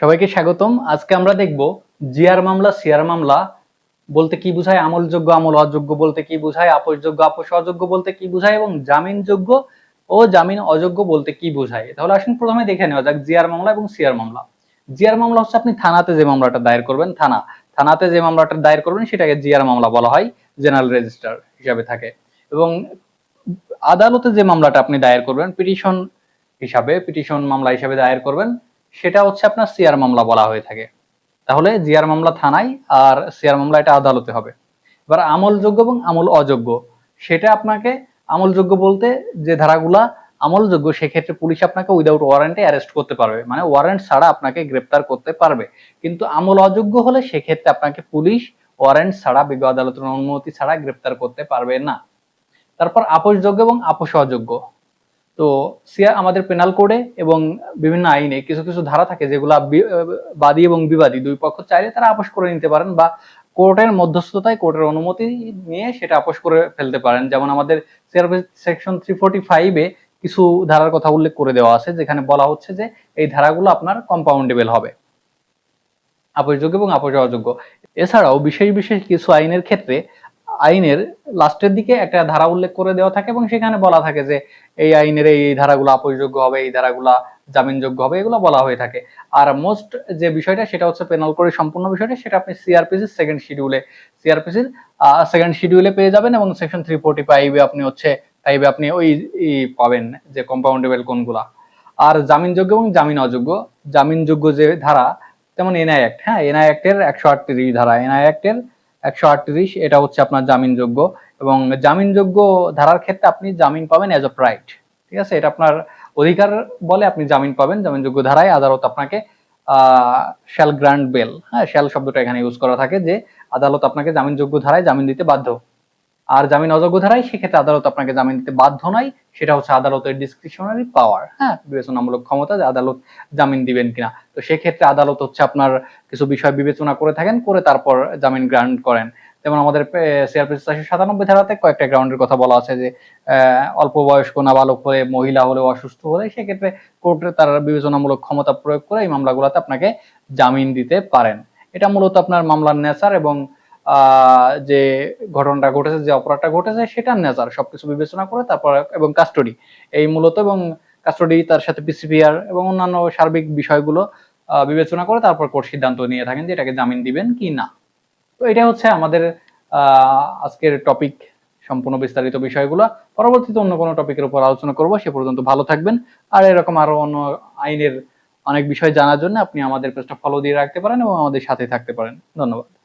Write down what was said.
সবাইকে স্বাগতম। আজকে আমরা দেখব জিয়ার মামলা সিআর মামলা, বলতে কি বোঝায় আমলযোগ্য, আমল অযোগ্য বলতে কি বোঝায়, আপোষযোগ্য আপোষ অযোগ্য বলতে কি বোঝায় এবং জামিনযোগ্য ও জামিন অযোগ্য বলতে কি বোঝায়। তাহলে আসুন প্রথমে দেখে নেওয়া যাক জিয়ার মামলা এবং সিআর মামলা। জিয়ার মামলা হচ্ছে আপনি থানাতে যে মামলাটা দায়ের করবেন, থানা। থানাতে যে মামলাটা দায়ের করবেন সেটাকে জিয়ার মামলা বলা হয়, জেনারেল রেজিস্টার হিসাবে থাকে। এবং আদালতে যে মামলাটা আপনি দায়ের করবেন, পিটিশন হিসাবে, পিটিশন মামলা হিসাবে দায়ের করবেন সেটা হচ্ছে আপনার সিআর মামলা বলা হয়ে থাকে। তাহলে জিআর মামলা থানায় আর সিআর মামলা এটা আদালতে হবে। এবার আমলযোগ্য এবং আমল অযোগ্য সেটা আপনাকে আমলযোগ্য বলতে যে ধারাগুলা আমলযোগ্য, সেক্ষেত্রে পুলিশ আপনাকে উইদাউট ওয়ারেন্টে অ্যারেস্ট করতে পারবে। মানে ওয়ারেন্ট ছাড়া আপনাকে গ্রেপ্তার করতে পারবে। কিন্তু আমল অযোগ্য হলে সেক্ষেত্রে আপনাকে পুলিশ ওয়ারেন্ট ছাড়া, বিজ্ঞ আদালতের অনুমতি ছাড়া গ্রেপ্তার করতে পারবে না। তারপর আপোষযোগ্য এবং আপোষ অযোগ্য তো সিয়া আমাদের পেনাল কোডে এবং বিভিন্ন আইনে কিছু কিছু ধারা থাকে যেগুলো বাদী এবং বিবাদী দুই পক্ষ চাইলে তারা আপোষ করে নিতে পারেন বা কোর্টের মধ্যস্থতায় কোর্টের অনুমতি নিয়ে সেটা আপোষ করে ফেলতে পারেন। যেমন আমাদের সেকশন থ্রি ফোর্টি ফাইভে কিছু ধারার কথা উল্লেখ করে দেওয়া আছে, যেখানে বলা হচ্ছে যে এই ধারাগুলো আপনার কম্পাউন্ডেবল হবে। আপোষযোগ্য এবং আপোষ অযোগ্য এছাড়াও বিশেষ বিশেষ কিছু আইনের ক্ষেত্রে আইনের লাস্টের দিকে একটা ধারা উল্লেখ করে দেওয়া থাকে এবং সেখানে বলা থাকে যে এই আইনের এই ধারাগুলো আপোষযোগ্য হবে, এই ধারাগুলা জামিনযোগ্য হবে, এগুলো বলা হয়ে থাকে। আর মোস্ট যে বিষয়টা সেটা হচ্ছে পেনাল করে সম্পূর্ণ বিষয়টা, সেটা আপনি সিআরপিসির সেকেন্ড শিডিউলে সিআরপিসির সেকেন্ড শিডিউলে পেয়ে যাবেন এবং সেকশন থ্রি ফোর্টি ফাইভে আপনি হচ্ছে ফাইভে আপনি ওই পাবেন যে কম্পাউন্ডেবল কোনগুলা। আর জামিনযোগ্য এবং জামিন অযোগ্য, জামিনযোগ্য যে ধারা তেমন এনআই অ্যাক্ট হ্যাঁ এনআই অ্যাক্টের একশো আটত্রিশ ধারা এনআই অ্যাক্টের একশো আটত্রিশ, এটা হচ্ছে আপনার জামিনযোগ্য। এবং জামিনযোগ্য ধারার ক্ষেত্রে আপনি জামিন পাবেন অ্যাজ অফ রাইট ঠিক আছে? এটা আপনার অধিকার বলে আপনি জামিন পাবেন, জামিনযোগ্য ধারায় আদালত আপনাকে শ্যাল গ্রান্ট বেল হ্যাঁ শ্যাল শব্দটা এখানে ইউজ করা থাকে যে আদালত আপনাকে জামিনযোগ্য ধারায় জামিন দিতে বাধ্য। আর জামিন অযোগ্য ধারায় সেক্ষেত্রে আদালত আপনাকে জামিন দিতে বাধ্য নয়। সেটা হচ্ছে আদালতের ডিসক্রিপশনারি পাওয়ার হ্যাঁ? বিবেচনামূলক ক্ষমতা যে আদালত জামিন দিবেন কিনা। তো সেক্ষেত্রে আদালত হচ্ছে আপনার কিছু বিষয় বিবেচনা করে থাকেন, করে তারপর জামিন গ্রান্ট করেন। যেমন আমাদের চারশো সাতানব্বই ধারাতে কয়েকটা গ্রাউন্ডের কথা বলা আছে যে অল্প বয়স্ক, নাবালক হলে মহিলা হলে অসুস্থ হলে সেক্ষেত্রে কোর্টে তার বিবেচনামূলক ক্ষমতা প্রয়োগ করে এই মামলাগুলোতে আপনাকে জামিন দিতে পারেন। এটা মূলত আপনার মামলার নেচার এবং যে ঘটনাটা ঘটেছে, যে অপরাধটা ঘটেছে সেটার নেচার সবকিছু বিবেচনা করে তারপর এবং কাস্টডি এই মূলত এবং কাস্টডি তার সাথে পিসিপিআর এবং অন্যান্য সার্বিক বিষয়গুলো বিবেচনা করে তারপর কোর্ট সিদ্ধান্ত নিয়ে থাকেন যে এটাকে জামিন দিবেন কি না। তো এটা হচ্ছে আমাদের আজকের টপিক সম্পূর্ণ বিস্তারিত বিষয়গুলো। পরবর্তীতে অন্য কোনো টপিকের উপর আলোচনা করব, সে পর্যন্ত ভালো থাকবেন। আর এরকম আরও অন্য আইনের অনেক বিষয় জানার জন্য আপনি আমাদের পেজটা ফলো দিয়ে রাখতে পারেন এবং আমাদের সাথে থাকতে পারেন। ধন্যবাদ।